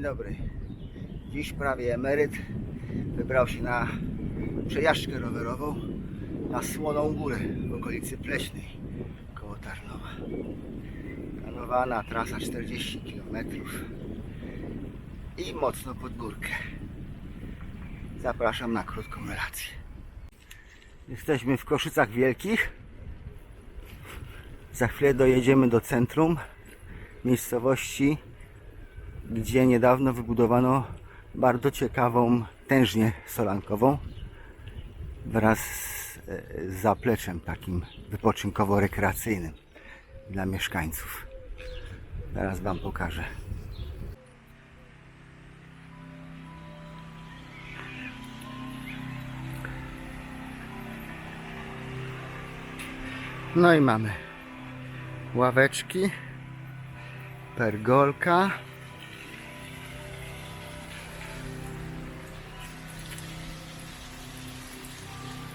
Dzień dobry. Dziś prawie emeryt wybrał się na przejażdżkę rowerową na Słoną Górę w okolicy Pleśnej koło Tarnowa. Planowana trasa 40 km i mocno pod górkę. Zapraszam na krótką relację. Jesteśmy w Koszycach Wielkich. Za chwilę dojedziemy do centrum miejscowości, gdzie niedawno wybudowano bardzo ciekawą tężnię solankową wraz z, e, z zapleczem takim wypoczynkowo-rekreacyjnym dla mieszkańców. Teraz Wam pokażę. No i mamy ławeczki, pergolka.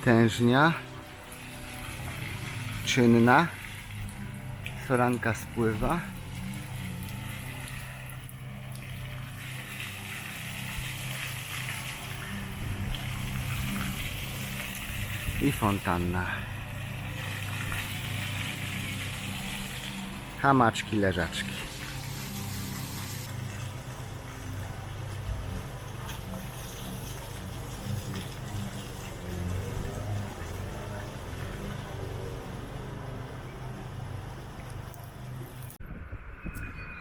Tężnia czynna. Soranka spływa. I fontanna. Hamaczki, leżaczki.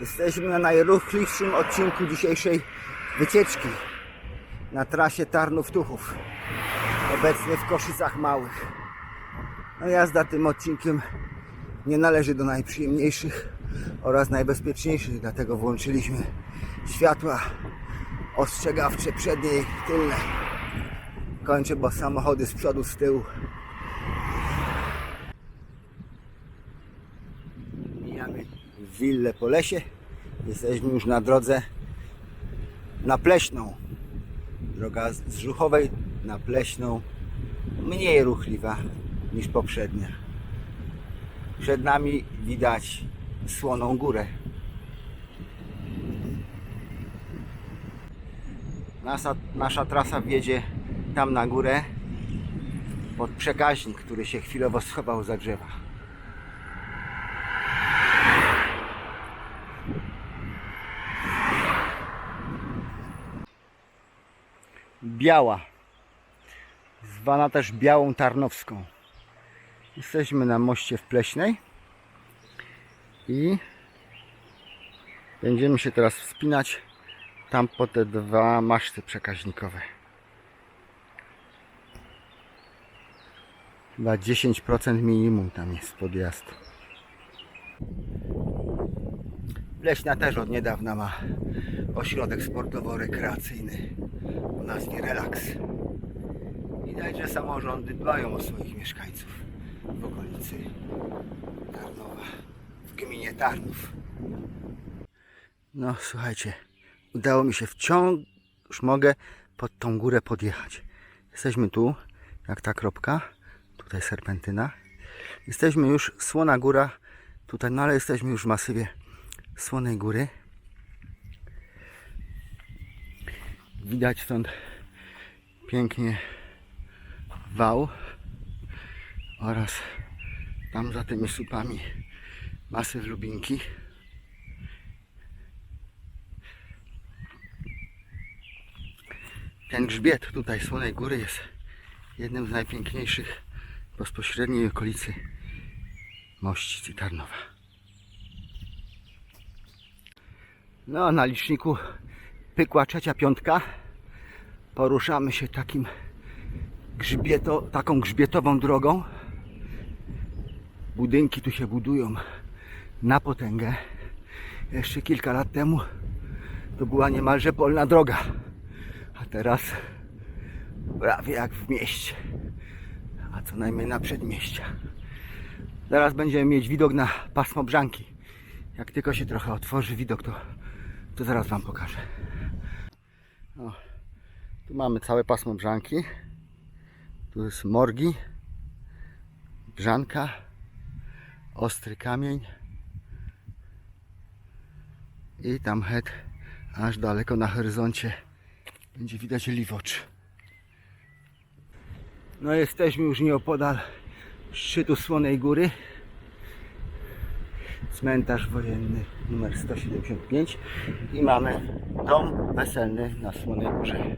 Jesteśmy na najruchliwszym odcinku dzisiejszej wycieczki na trasie Tarnów-Tuchów. Obecnie w Koszycach Małych. No jazda tym odcinkiem nie należy do najprzyjemniejszych oraz najbezpieczniejszych, dlatego włączyliśmy światła ostrzegawcze przednie i tylne. Kończę, bo samochody z przodu, z tyłu. Willę po lesie. Jesteśmy już na drodze na Pleśną. Droga z Żuchowej na Pleśną mniej ruchliwa niż poprzednia. Przed nami widać Słoną Górę. Nasza, nasza trasa wiedzie tam na górę pod przekaźnik, który się chwilowo schował za drzewa. Biała, zwana też Białą Tarnowską. Jesteśmy na moście w Pleśnej i będziemy się teraz wspinać tam po te dwa maszty przekaźnikowe. Chyba 10% minimum tam jest podjazd. Pleśna też od niedawna ma ośrodek sportowo-rekreacyjny o nazwie Relax. Widać, że samorządy dbają o swoich mieszkańców w okolicy Tarnowa, w gminie Tarnów. No słuchajcie, udało mi się wciąż mogę pod tą górę podjechać. Jesteśmy tu, jak ta kropka, tutaj serpentyna. Jesteśmy już, Słona Góra, tutaj, no ale jesteśmy już w masywie Słonej Góry. Widać stąd pięknie wał oraz tam za tymi słupami masyw Lubinki. Ten grzbiet tutaj Słonej Góry jest jednym z najpiękniejszych bezpośredniej okolicy Mościc i Tarnowa. No, na liczniku pykła trzecia piątka. Poruszamy się takim grzbieto, taką grzbietową drogą. Budynki tu się budują na potęgę. Jeszcze kilka lat temu to była niemalże polna droga. A teraz prawie jak w mieście. A co najmniej na przedmieścia. Zaraz będziemy mieć widok na pasmo Brzanki. Jak tylko się trochę otworzy widok, to, to zaraz Wam pokażę. O, tu mamy całe pasmo Brzanki. Tu jest Morgi, Brzanka, Ostry Kamień i tam het Aż daleko na horyzoncie będzie widać Liwocz. No jesteśmy już nieopodal szczytu Słonej Góry. Cmentarz wojenny numer 175 i mamy dom weselny na Słonej Górze.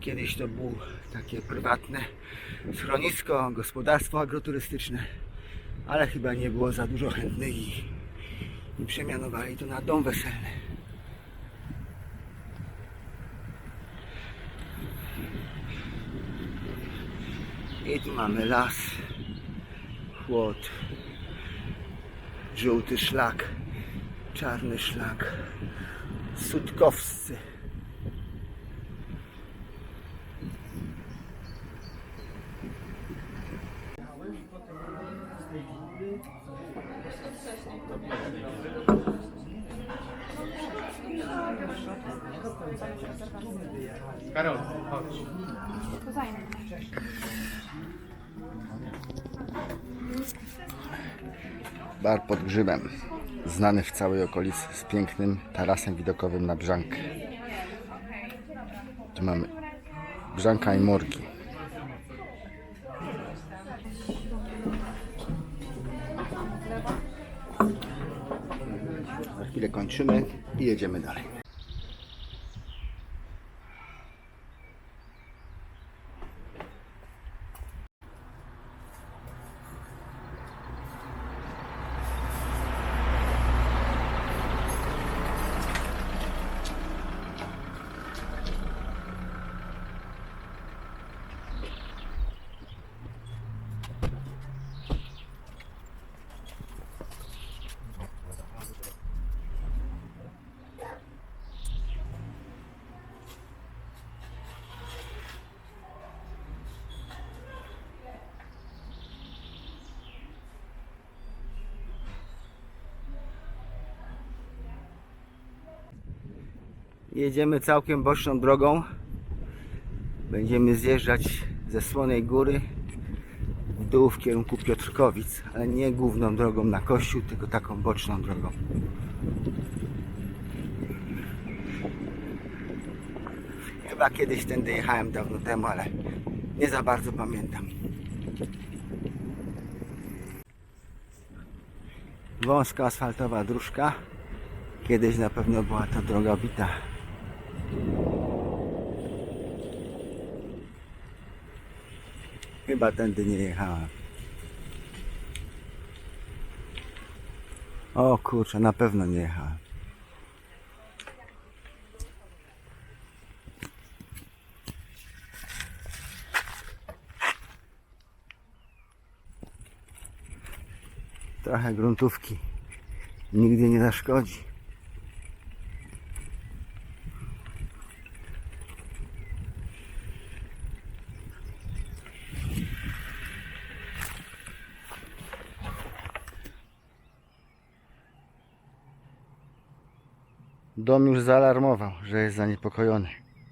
Kiedyś to było takie prywatne schronisko, gospodarstwo agroturystyczne, ale chyba nie było za dużo chętnych i, i przemianowali to na dom weselny. I tu mamy las, chłód, żółty szlak, czarny szlak, sutkowscy. Karol, chodź. Bar pod grzybem, znany w całej okolicy z pięknym tarasem widokowym na Brzankę. Tu mamy Brzanka i Morki. Za chwilę kończymy i jedziemy dalej. Jedziemy całkiem boczną drogą. Będziemy zjeżdżać ze Słonej Góry w dół w kierunku Piotrkowic, ale nie główną drogą na kościół, tylko taką boczną drogą. Chyba kiedyś tędy jechałem dawno temu, ale nie za bardzo pamiętam. Wąska asfaltowa dróżka. Kiedyś na pewno była to droga bita. Chyba tędy nie jechałem. O kurczę, na pewno nie jechałem. Trochę gruntówki nigdy nie zaszkodzi. Dom już zaalarmował, że jest zaniepokojony.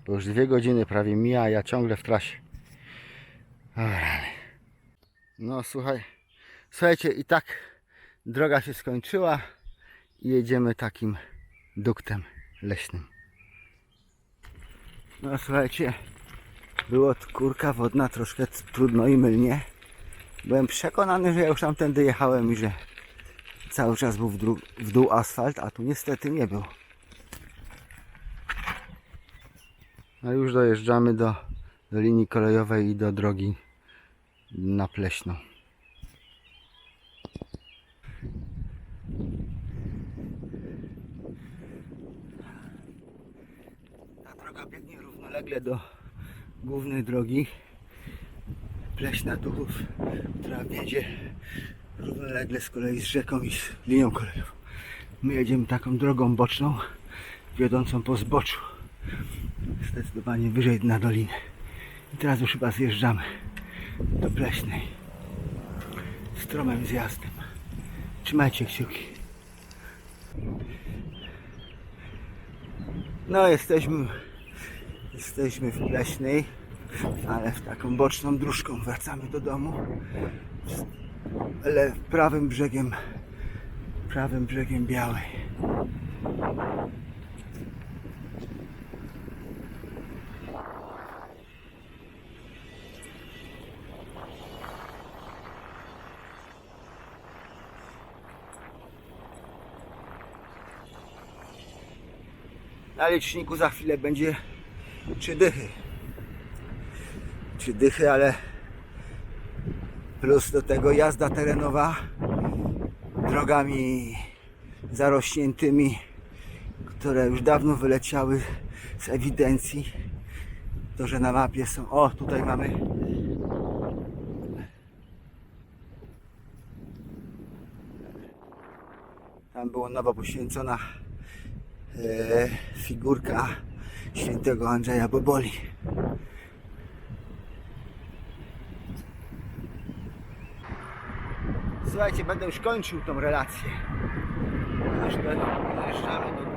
Bo już dwie godziny prawie mija, a ja ciągle w trasie. No słuchaj, słuchajcie, i tak droga się skończyła i jedziemy takim duktem leśnym. No słuchajcie, było kurka wodna troszkę trudno i mylnie. Byłem przekonany, że ja już tamtędy jechałem i że cały czas był w, w dół asfalt, a tu niestety nie był. No już dojeżdżamy do, do linii kolejowej i do drogi na Pleśną. Ta droga biegnie równolegle do głównej drogi Pleśna Tuchów, która wiedzie równolegle z kolei z rzeką i z linią kolejową. My jedziemy taką drogą boczną, wiodącą po zboczu zdecydowanie wyżej na dolinę. I teraz już chyba zjeżdżamy do Pleśnej. Stromym zjazdem. Trzymajcie kciuki. No jesteśmy jesteśmy w Pleśnej, ale w taką boczną dróżką wracamy do domu. Ale prawym brzegiem prawym brzegiem Białej. Na liczniku za chwilę będzie trzy dychy. Trzy dychy, ale plus do tego jazda terenowa drogami zarośniętymi, które już dawno wyleciały z ewidencji. To, że na mapie są. O, tutaj mamy. Tam była nowo poświęcona figurka świętego Andrzeja Boboli. Słuchajcie, będę już kończył tą relację. Do- dojeżdżamy do